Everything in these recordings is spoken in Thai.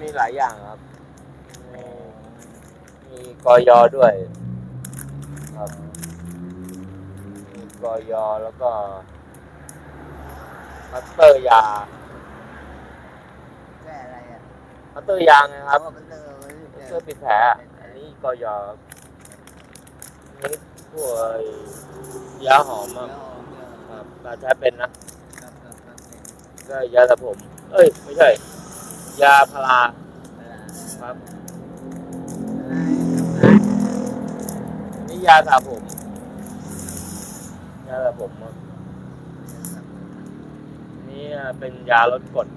มีหลายอย่างครับ มีมีกอยอด้วย ครับ มีกอยอแล้วก็พัตเตอร์ยาแก้อะไรอะพัตเตอร์ยาไงครับเพาะมันเจอมันพัตเจเตออร์ปิดแผลอะอันนี้กอยอครับอันนี้พวกไอ้ยาหอมอะครับเราใช้เป็นนะ ก็ยาสระผม เอ้ย ไม่ใช่ ยาพาราครับนนี้ยาสระผม ยาสระผมครับนี่เป็นยาลดกรด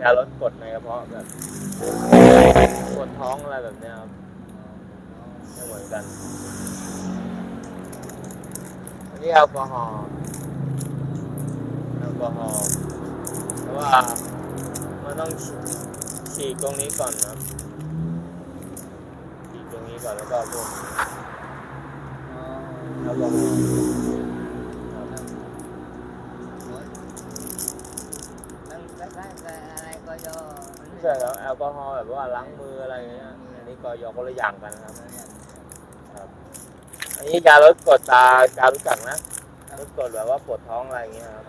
ยาลดกรดในกระเพาะแบบปวดท้องอะไรแบบเนี้ยครับไม่เหมือนกัน อันนี้แอลกอฮอล์แอลกอฮอล์ ว่ามันต้องฉีดตรงนี้ก่อนนะฉีดตรงนี้ก่อนแล้วก็พวกแลกอฮอล์ครับไม่ใช่แล้วแอลกอฮอล์แบบว่าล้างมืออะไรเงี้ยอันนี้ก็ยอคนละอย่างกันนะครับครับอันนี้ยาลดกดตาจารู้จักนะลดกดแบบว่าปวดท้องอะไรเงี้ยครับ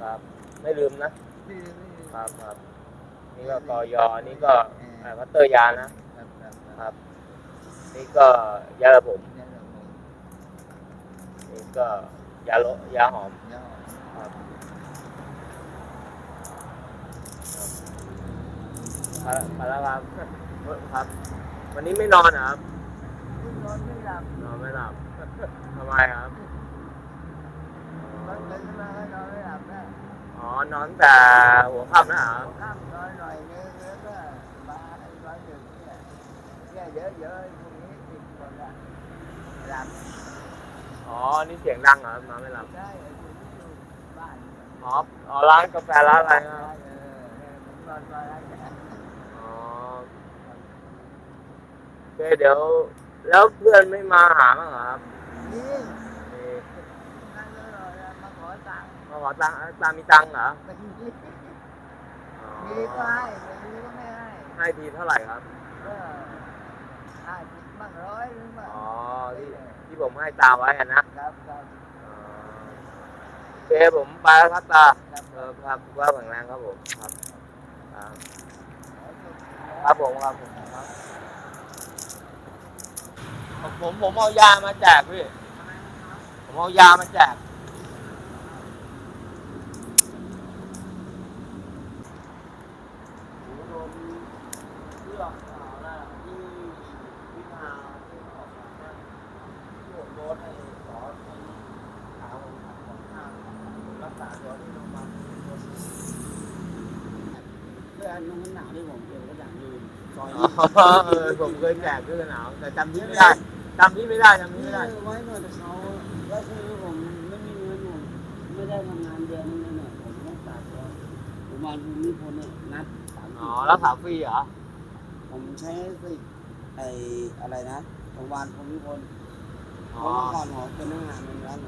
ครับไม่ลืมนะครับครับนี่ก็กอยอนี่ก็เอ่อพัตเตอร์ยานะครับ นี่ก็ยาระผมนี่ก็ยาโลยาหอมครับครับมาแล้วครับครับ วันนี้ไม่นอนเหรอครับนอนไม่หลับทำไมครับ อ๋อนอนแต่หัวค่ำนะครับอ๋อนี่เสียงดังเหรอครับนอนไม่หลับอ๋ออ๋อร้านกาแฟร้านอะไรครับอ๋อโอเคเดี๋ยว แล้วเพื่อนไม่มาหาบ้างเหรอครับนี่มาขอ ตังค์เอ้ยตังค์มีตังค์เหรออ๋อมีก็ให้ไม่มีก็ไม่ให้ให้ทีเท่าไหร่ครับ ก็ห้าสิบบ้างร้อยหรือบ้างอ๋อที่ที่ผมให้ตาไว้อะนะครับครับอ๋อโอเคผมไปแล้วครับตาครับเออครับว่าแข็งแรงครับผมครับครับครับผมครับผมครับผมผมเอายามาแจกพี่ผมเอายามาแจก เพื่อนนุ่งหนาวที่ผมเจอก็อย่างลืมซอยอ๋อเออผมเคยแจกเสื้อกันหนาวแต่จำที่ไม่ได้จำที่ไม่ได้จำที่ไม่ได้ ไว้หน่อยแต่เขาแล้วคือผมไม่มีเงินผมไม่ได้ทำงานเดือนนึงเลยเนี่ยผมต้องตัดแล้วผมมาภูมิพลเนี่ยนัดสามอ๋อรักษาฟรีเหรอ ผมใช้สิไออะไรนะโรงพยาบาลภูมิพลอ๋เพอราะเมื่อก่อนผมเป็นทหารเหมือนกัน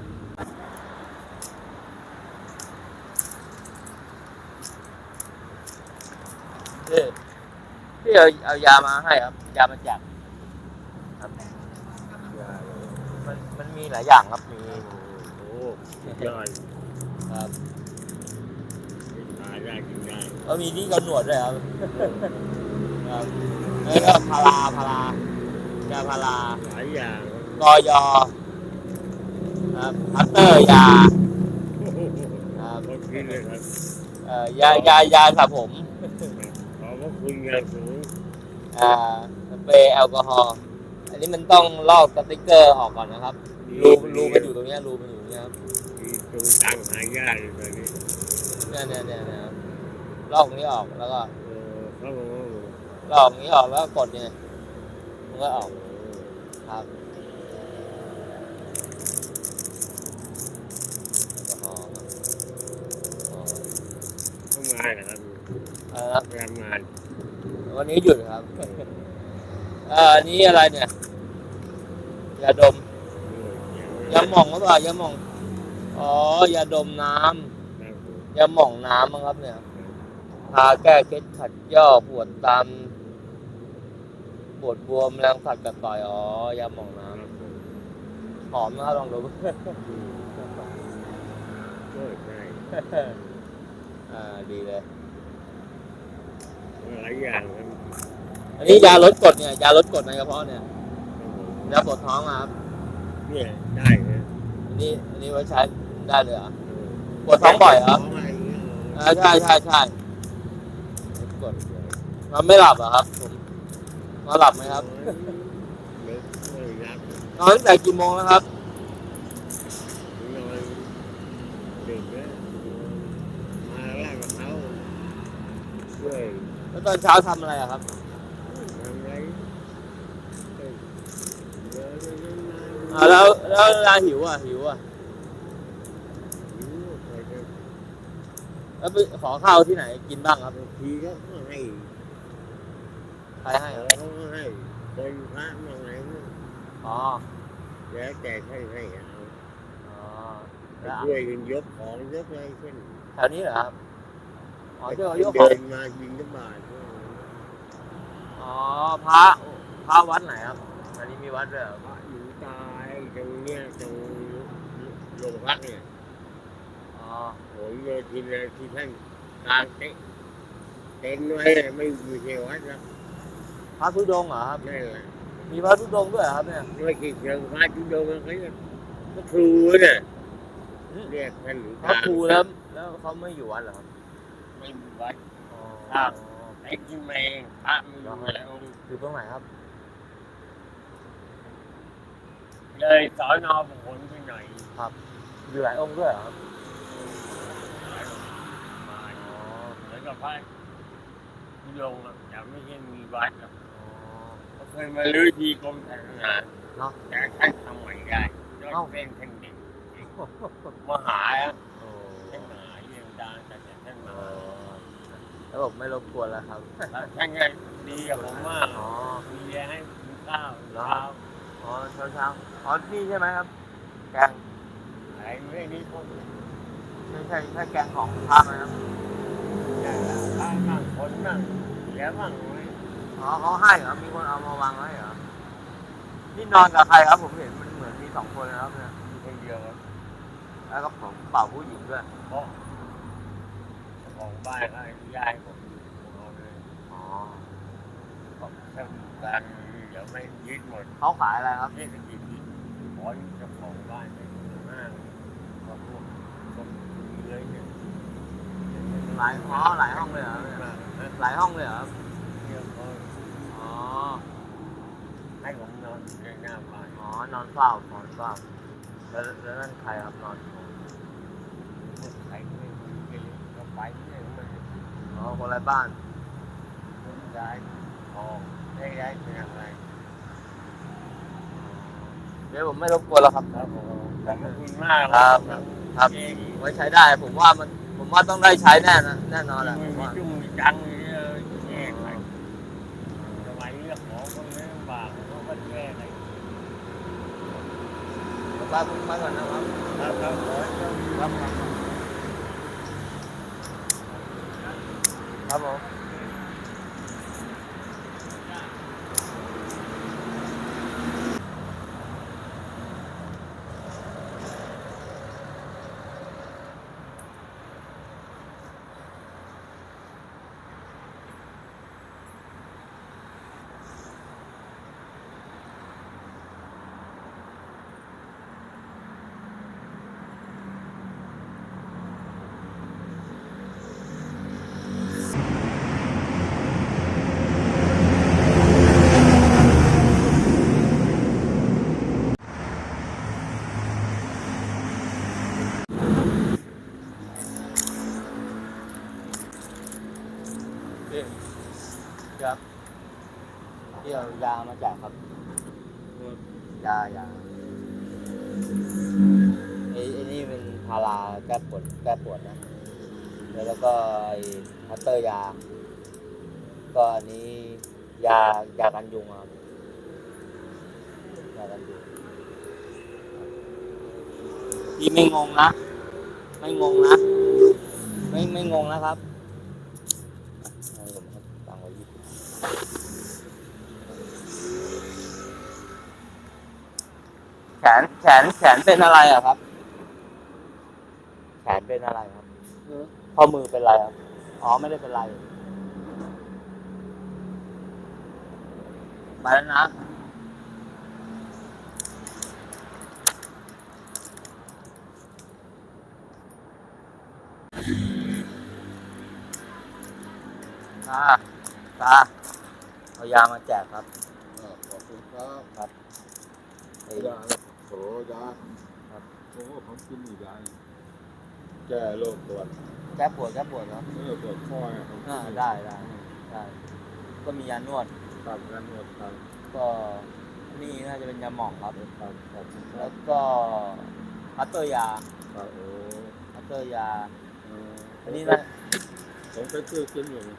พี่พี่เอาเอายามาให้ครับ ยามาแจกครับมันมันมีหลายอย่างครับ มีโอ้ยอดครับทาได้กินได้ก็มีที่กำหนวดด้วยครับครับแล้วก็พาราพารายาพาราหลายอย่างกอยอครับพัตเตอร์ยาครับขอบคุณเลยครับเอ่อยายายาสระผม อบพระคุณอย่างสูงอ่าสเปรย์แอลกอฮอล์อันนี้มันต้องลอกสติ๊กเกอร์ออกก่อนนะครับ รูรูมันอยู่ตรงเนี้ยรูมันอยู่ตรงเนี้ยครับมีตรงตังหายากอยู่ตอนนี้เนี่ยเนี่ยเนี่ยเนี่ยครับลอกตรงนี้ออกแล้วก็เออเขาบอกว่าลอกตรงนี้ออกแล้วก็กดเนี่ยมันก็ออกครับแอลกอฮอล์ครับอ๋อเข้ามานะครับเออครับไปทำงาน วันนี้หยุดครับเอ่ออันนี้อะไรเนี่ยยาดมเออยาหม่องหรือเปล่ายาหม่องยอ๋อยาดมน้ำครับผมยาหม่องน้ำมั้งครับ เนี่ยทาแก้เคล็ดขัดย่อปวดตามปวดบวมแรงสัดกัดต่อยอ๋อยาหม่องน้ครับผมำหอมนะครับลองดูอืมก็ใช่อ่าดีเลย หลายอย่างครับอันนี้ยาลดกรดเนี่ยยาลดกรดในกระเพาะเนี่ยครับผมยาปวดท้องอะครับเนี่ยได้นะอันนี้อันนี้ไว้ใช้ได้เลยเหรอปวดท้องบ่อยเหรอท้งอะไรอย่างเงี้ยอ่าใช่ใช่ใช่ลดกรดนอนไม่หลับเหรอครับผมนอนหลับไหมครับไม่ไม่รับนอนตั้งแต่กี่โมงแล้วครับ นอนดึกแล้วมาแรกกับเขาช่วย แล้วตอนเช้าทำอะไรอะครับทำไรเอ้ยเดินไปเดินมาอ่าแล้วแล้วเวลาหิวอะหิวอะหิวไปเดินแล้วไปขอข้าวที่ไหนกินบ้างครับบางทีก็ให้ใครให้ครับเขาก็ให้คนพระบางไหนมั่งอ๋อแล้วแต่ท่านให้เอาอ๋อไปแล้วช่วยกันยกของยกอะไรขึ้นแถวนี้เหรอครับ อ๋อช่วยเขายกขอเดิงนมายิงน้ำบาอ๋อพระพระวัดไหนครับอันนี้มีวัดด้วยเหรอพระหญิงตายตรงเนี้ยตรงโรงพักเนี่ยอ๋อผมเลยทีเลยที่ท่านกลางเต็นท์เต็นท์ไว้ไม่อยู่ในวัดแล้วพระธุดงค์เหรอครับนั่นแหละมีพระธุดงค์ด้วยเหรอครับเนี่ยไม่คิดเชิงพระจุดงเขาเรียกพระครูน่ะเรียกท่านหลวงพระครูแล้วแล้วเขาไม่อยู่วัดเหรอครับ ไม่มีวัดอ๋อครับ ไอ้ที่มาเองพระไม่อยู่แล้วอยู่ตรงไหนครับ เลยสอนอผลไปหน่อยอยู่หลายองค์ด้วยเหรอครับมาอ๋อเหมือนกับพระทุดงค์อะแต่ไม่ใช่มีวัดหรอกอ๋อเขาเคยมาลื้อทีกรมศาสนาเนาะ แต่ท่านทำใหม่ได้ยอเอ้าดเป็นท่านเด็กมหาอะโอ้ท่านมหาเยี่ยมดานแต่ท่านมอ๋อหา แล้วผมไม่รบกวนแล้วครับ แล้วท่านก็ดีกับผมมากอ๋อ มีเลี้ยงให้กินข้าวเหรอ เช้าอ๋อเช้าเช้าอ๋อนี่ใช่ไหมครับ แกงอะไรไม่นี้พวกไม่ใช่ใช่แกงของพระไหมครับอย่างข้าวบ้างคนบ้างเลี้ยงบ้างไว้อ๋อเขาให้เหรอ มีคนเอามาวางไว้เหรอ นี่นอนกับใครครับ ผมเห็นมันเหมือนมีสองคนนะครับเนี่ยคนเดียวครับแล้วก็ผมเป่าผู้หญิงด้วย เพราะเจ้า ของบ้านเขาอนุญาตให้ผมผมเอาเลยอ๋อเพราะถ้ามีการเดี๋ยวไม่ยึดหมดเขาขายอะไรครับ เทศกิจนี้ขอเจ้าของบ้านไปมากเพราะพวกคนมีเลยเนี่ยหลายอ๋อหลายห้องเลยเหรอเนี่ยมากนะหลายห้องเลยเหรอครับเดี๋ยวเขาอ๋อ ให้ผมนอนในหน้าบ้านอ๋อ นอนเฝ้านอนเฝ้าแล้วแล้วนั่นใครครับนอน ใครไม่มีเลยก็ ไปเนี่ยมันอ๋อคนไร้บ้านคนย้ายทองได้ย้ายเป็นอะไรเดี๋ยวผมไม่รบกวนแล้วครับครับผมขอบคุณมากครับ ครับเองไว้ใช้ได้ ผมว่ามัน ผมว่าต้องได้ใช้แน่นะแน่นอนแหละผมีมว่าจุ้งมีจังเลยแย่ไปสมัยนี้ขอคนไม่ลำบากเขาก็แย่ไปผมว่าผมมาก่อนนะครับ ครับครับขอให้เจ้าครับ ครับครับผม พี่ ครับที่เอายามาแจกครับ ยายาไอ้ไอ้นี่เป็นพาราแก้ปวดแก้ปวดนะ แล้วแล้วก็ไอ้พัตเตอร์ยา ก็อันนี้ยายากันยุงครับยากันยุงพี่ไม่งงนะ ไม่งงนะ ไม่ไม่งงนะครับให้ผมครับตังค์ไว้ยี่สิบ แขนแขนแขนเป็นอะไรอะครับ แขนเป็นอะไรครับเออข้อมือเป็นไรครับ อ๋อไม่ได้เป็นไรไปแล้วนะตาตา เอายามาแจกครับอ่าขอบคุณครับครับไอ้ยาโถยาครับโอ้ผมกินอีกยาแก้โรคปวดแก้ปวดแก้ปวดครับเออปวดคอเนี่ยผมอ่าได้ได้ได้ก็มียานวด ครับงั้นหมดครับก็นี่น่าจะเป็นยาหม่องครับ ครับขอบคุณครัแล้บวก็พัตเตอร์ยาครับโอ้พัตเตอร์ยาเอออันนี้นะผมไปซื้อกินอยู่นี่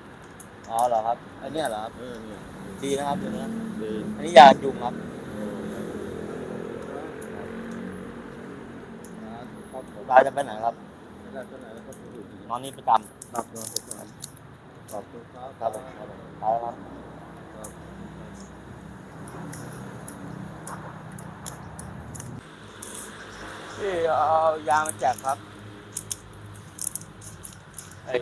อ๋อเหรอครับ อันเนี้ยเหรอครับ เออเนี่ยดีนะครับตัวนี้ดีอันนี้ยายุงครับโอ้ครับผมเราจะไปไหนครับ ไม่ได้ไปไหนแล้วครับผมอยู่ที่นอนนี่ประจครับนอนประจำขอบคุณครับำครับผมครับผมไปแล้วครับครับ พี่เอายามาแจกครับ ไอ้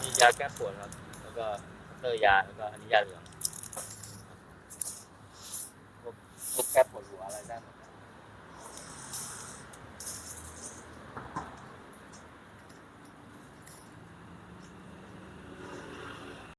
มียาแก้ปวดครับ แล้วก็พัต เตอร์ยาแล้วก็อันนี้ยาเหลืองพวกแก้ปวดหัวอะไรได้หมด